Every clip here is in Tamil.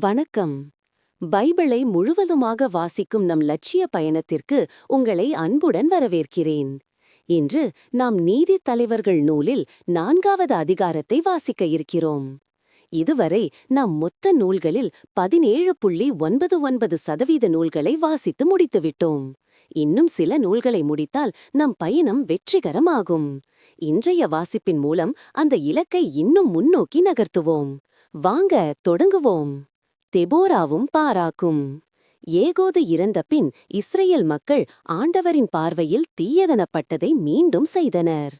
வணக்கம். பைபிளை முழுவதுமாக வாசிக்கும் நம் லட்சிய பயணத்திற்கு உங்களை அன்புடன் வரவேற்கிறேன். இன்று நாம் நீதித் தலைவர்கள் நூலில் நான்காவது அதிகாரத்தை வாசிக்க இருக்கிறோம். இதுவரை நாம் மொத்த நூல்களில் பதினேழு புள்ளி ஒன்பது ஒன்பது சதவீத நூல்களை வாசித்து முடித்துவிட்டோம் இன்னும் சில நூல்களை முடித்தால் நம் பயணம் வெற்றிகரமாகும். இன்றைய வாசிப்பின் மூலம் அந்த இலக்கை இன்னும் முன்னோக்கி நகர்த்துவோம். வாங்க தொடங்குவோம். தெபோராவும் பாராக்கும். ஏகோது இறந்த பின் இஸ்ரேல் மக்கள் ஆண்டவரின் பார்வையில் தீயதனப்பட்டதை மீண்டும் செய்தனர்.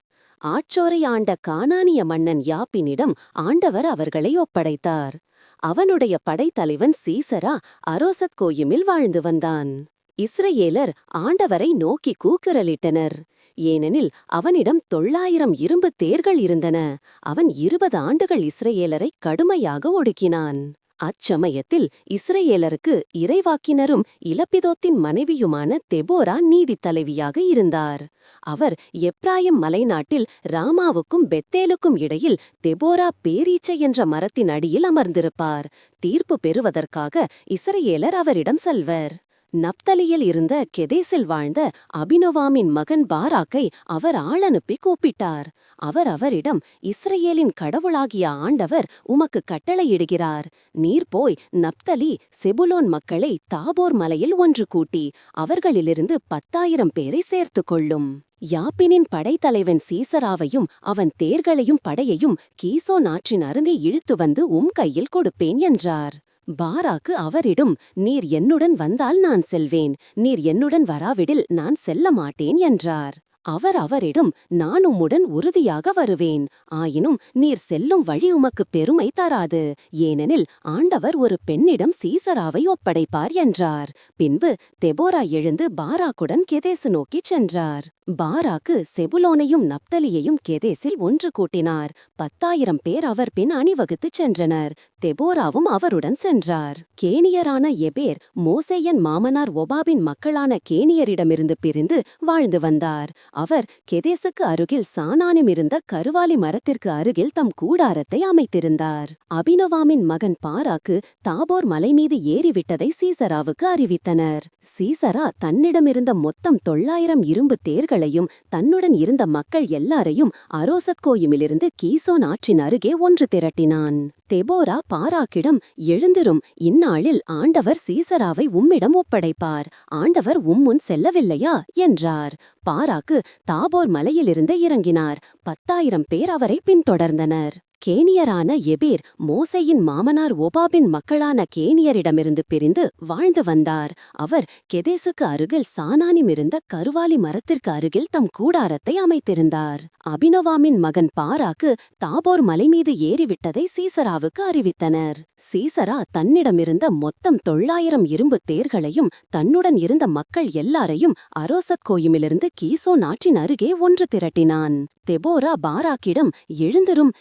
ஆற்றோரை ஆண்ட கானானிய மன்னன் யாப்பினிடம் ஆண்டவர் அவர்களை ஒப்படைத்தார். அவனுடைய படைத்தலைவன் சீசரா அரோசத் கோயிமில் வாழ்ந்து வந்தான். இஸ்ரேலர் ஆண்டவரை நோக்கி கூக்குரலிட்டனர். ஏனெனில் அவனிடம் தொள்ளாயிரம் இரும்பு தேர்கள் இருந்தன. அவன் இருபது ஆண்டுகள் இஸ்ரேலரை கடுமையாக ஒடுக்கினான். அச்சமயத்தில் இஸ்ரேலருக்கு இறைவாக்கினரும் இலப்பிதோத்தின் மனைவியுமான தெபோரா நீதித் தலைவியாக இருந்தார். அவர் எப்ராயம் மலைநாட்டில் ராமாவுக்கும் பெத்தேலுக்கும் இடையில் தெபோரா பேரீச்சை என்ற மரத்தின் அடியில் அமர்ந்திருப்பார். தீர்ப்பு பெறுவதற்காக இஸ்ரேலர் அவரிடம் செல்வர். நப்தலியில் இருந்த கெதேசில் வாழ்ந்த அபினவாமின் மகன் பாராக்கை அவர் ஆளனுப்பி கூப்பிட்டார். அவர் அவரிடம் இஸ்ரேலின் கடவுளாகிய ஆண்டவர் உமக்கு கட்டளையிடுகிறார். நீர் போய் நப்தலி செபுலோன் மக்களை தாபோர் மலையில் ஒன்று கூட்டி அவர்களிலிருந்து பத்தாயிரம் பேரை சேர்த்துக் கொள்ளும். யாப்பினின் படைத்தலைவன் சீசராவையும் அவன் தேர்களையும் படையையும் கீசோ நாற்றின் அருந்தே இழுத்து வந்து உம் கையில் கொடுப்பேன் என்றார். பாராக்கு அவரிடம். நீர் என்னுடன் வந்தால் நான் செல்வேன். நீர் என்னுடன் வராவிடில் நான் செல்ல மாட்டேன் என்றார். அவர் அவரிடம் நான் உம்முடன் உறுதியாக வருவேன். ஆயினும் நீர் செல்லும் வழி உமக்கு பெருமை தராது. ஏனெனில் ஆண்டவர் ஒரு பெண்ணிடம் சீசராவை ஒப்படைப்பார் என்றார். பின்பு தெபோரா எழுந்து பாராக்குடன் கெதேசு நோக்கிச் சென்றார். பாராக்கு செபுலோனையும் நப்தலியையும் கெதேசில் ஒன்று கூட்டினார். பத்தாயிரம் பேர் அவர் பின் அணிவகுத்துச் சென்றனர். தெபோராவும் அவருடன் சென்றார். கேனியரான எபேர் மோசேயன் மாமனார் ஒபாபின் மக்களான கேனியரிடமிருந்து பிரிந்து வாழ்ந்து வந்தார். அவர் கெதேசுக்கு அருகில் சானானிம் இருந்த கருவாலி மரத்திற்கு அருகில் தம் கூடாரத்தை அமைத்திருந்தார். அபினவாமின் மகன் பாராக்கு தாபோர் மலை மீது ஏறிவிட்டதை சீசராவுக்கு அறிவித்தனர். சீசரா தன்னிடமிருந்த மொத்தம் தொள்ளாயிரம் இரும்பு தேர்களையும் தன்னுடன் இருந்த மக்கள் எல்லாரையும் அரோசத் கோயுமிலிருந்து கீசோன் ஆற்றின் அருகே ஒன்று திரட்டினான். தெபோரா பாராக்கிடம் எழுந்திரும். இந்நாளில் ஆண்டவர் சீசராவை உம்மிடம் ஒப்படைப்பார். ஆண்டவர் உம்முன் செல்லவில்லையா? என்றார். பாராக்கு தாபோர் மலையிலிருந்து இறங்கினார். பத்தாயிரம் பேர் அவரை பின்தொடர்ந்தனர். கேனியரான எபேர் மோசையின் மாமனார் ஒபாபின் மக்களான கேனியரிடமிருந்து பிரிந்து வாழ்ந்து வந்தார். அவர் கெதேசுக்கு அருகில் சானானிமிருந்த கருவாலி மரத்திற்கு அருகில் தம் கூடாரத்தை அமைத்திருந்தார். அபினவாமின் மகன் பாராக்கு தாபோர் மலை மீது ஏறிவிட்டதை சீசராவுக்கு அறிவித்தனர். சீசரா தன்னிடமிருந்த மொத்தம் தொள்ளாயிரம் இரும்பு தேர்களையும் தன்னுடன் இருந்த மக்கள் எல்லாரையும் அரோசத் கோயுமிலிருந்து கீசோ நாட்டின் அருகே ஒன்று திரட்டினான். தெபோரா பாராக்கிடம் எழுந்திரும்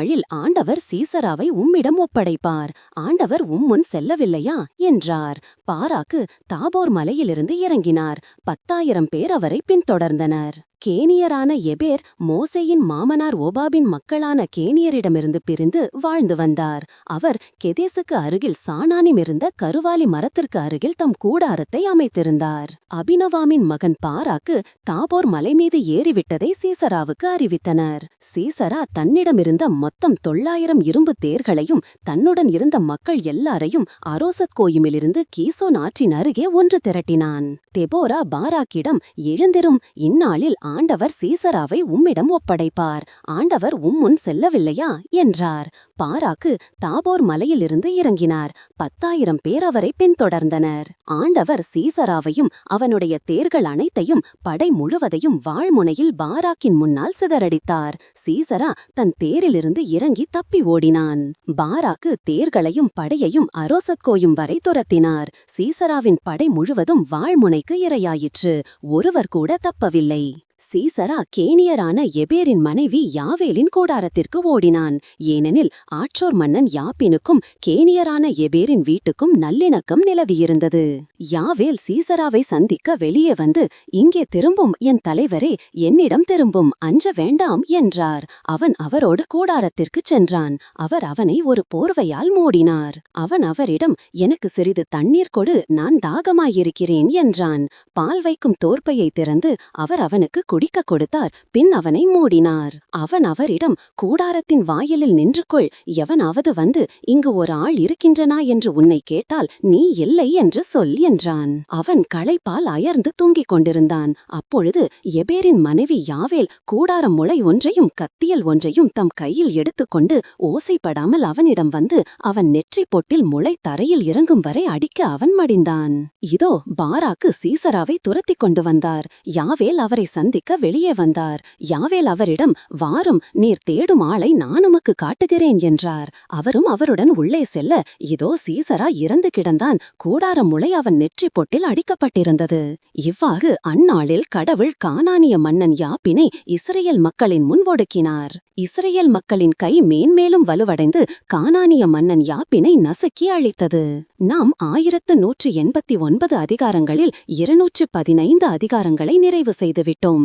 நாளில் ஆண்டவர் சீசராவை உம்மிடம் ஒப்படைப்பார். ஆண்டவர் உம்முன் செல்லவில்லையா? என்றார். பாராக்கு தாபோர் மலையிலிருந்து இறங்கினார். பத்தாயிரம் பேர் அவரை பின்தொடர்ந்தனர். கேனியரான எபேர் மோசேயின் மாமனார் ஓபாபின் மக்களான கேனியரிடமிருந்து பிரிந்து வாழ்ந்து வந்தார். அவர் கெதேசுக்கு அருகில் சாணானிமிருந்த கருவாலி மரத்திற்கு அருகில் தம் கூடாரத்தை அமைத்திருந்தார். அபினவாமின் மகன் பாராக்கு தாபோர் மலை மீது ஏறிவிட்டதை சீசராவுக்கு அறிவித்தனர். சீசரா தன்னிடமிருந்த மொத்தம் தொள்ளாயிரம் இரும்பு தேர்களையும் தன்னுடன் இருந்த மக்கள் எல்லாரையும் அரோசத் கோயுமிலிருந்து கீசோன் ஆற்றின் அருகே ஒன்று திரட்டினான். தெபோரா பாராக்கிடம் எழுந்திரும் இந்நாளில் ஆண்டவர் சீசராவை உம்மிடம் ஒப்படைப்பார். ஆண்டவர் உம்முன் செல்லவில்லையா? என்றார். பாராக்கு தாபோர் மலையிலிருந்து இறங்கினார். பத்தாயிரம் பேர் அவரை பின்தொடர்ந்தனர். ஆண்டவர் சீசராவையும் அவனுடைய தேர்கள் அனைத்தையும் படை முழுவதையும் வாழ்முனையில் பாராக்கின் முன்னால் சிதறடித்தார். சீசரா தன் தேரிலிருந்து இறங்கி தப்பி ஓடினான். பாராக்கு தேர்களையும் படையையும் அரோசத்கோயும் வரை துரத்தினார். சீசராவின் படை முழுவதும் வாழ்முனைக்கு இரையாயிற்று. ஒருவர் கூட தப்பவில்லை. சீசரா கேனியரான எபேரின் மனைவி யாவேலின் கூடாரத்திற்கு ஓடினான். ஏனெனில் ஆற்றோர் மன்னன் யாப்பினுக்கும் கேனியரான எபேரின் வீட்டுக்கும் நல்லிணக்கம் நிலவியிருந்தது. யாவேல் சீசராவை சந்திக்க வெளியே வந்து இங்கே திரும்பும் என் தலைவரே என்னிடம் திரும்பும் அஞ்ச வேண்டாம் என்றார். அவன் அவரோடு கூடாரத்திற்குச் சென்றான். அவர் அவனை ஒரு போர்வையால் மூடினார். அவன் அவரிடம் எனக்கு சிறிது தண்ணீர் கொடு நான் தாகமாயிருக்கிறேன் என்றான். பால் வைக்கும் தோற்பையை திறந்து அவர் அவனுக்கு குடிக்க கொடுத்தார். பின் அவனை மூடினார். அவன் அவரிடம் கூடாரத்தின் வாயிலில் நின்று கொள் எவனாவது வந்து இங்கு ஒரு ஆள் இருக்கின்றனா என்று உன்னை கேட்டால் நீ இல்லை என்று சொல் என்றான். அவன் களைப்பால் அயர்ந்து தூங்கிக் கொண்டிருந்தான். அப்பொழுது எபேரின் மனைவி யாவேல் கூடாரம் முளை ஒன்றையும் கத்தியல் ஒன்றையும் தம் கையில் எடுத்துக்கொண்டு ஓசைப்படாமல் அவனிடம் வந்து அவன் நெற்றி பொட்டில் முளை தரையில் இறங்கும் வரை அடிக்க அவன் மடிந்தான். இதோ பாராக்கு சீசராவை துரத்திக் கொண்டு வந்தார். யாவேல் அவரை சந்தி சந்திக்க வெளியே வந்தார். யாவேல் அவரிடம் வாரும் நீர் தேடும் ஆளை நான் உமக்கு காட்டுகிறேன் என்றார். அவரும் அவருடன் உள்ளே செல்ல இதோ சீசரா இறந்து கிடந்தான். கூடார முளை அவன் நெற்றி பொட்டில் அடிக்கப்பட்டிருந்தது. இவ்வாறு அந்நாளில் கடவுள் கானானிய மன்னன் யாப்பினை இஸ்ரேல் மக்களின் முன் ஒடுக்கினார். இஸ்ரேல் மக்களின் கை மேன்மேலும் வலுவடைந்து கானானிய மன்னன் யாப்பினை நசுக்கி அழித்தது. நாம் ஆயிரத்து நூற்று எண்பத்தி ஒன்பது அதிகாரங்களில் இருநூற்று பதினைந்து அதிகாரங்களை நிறைவு செய்துவிட்டோம்.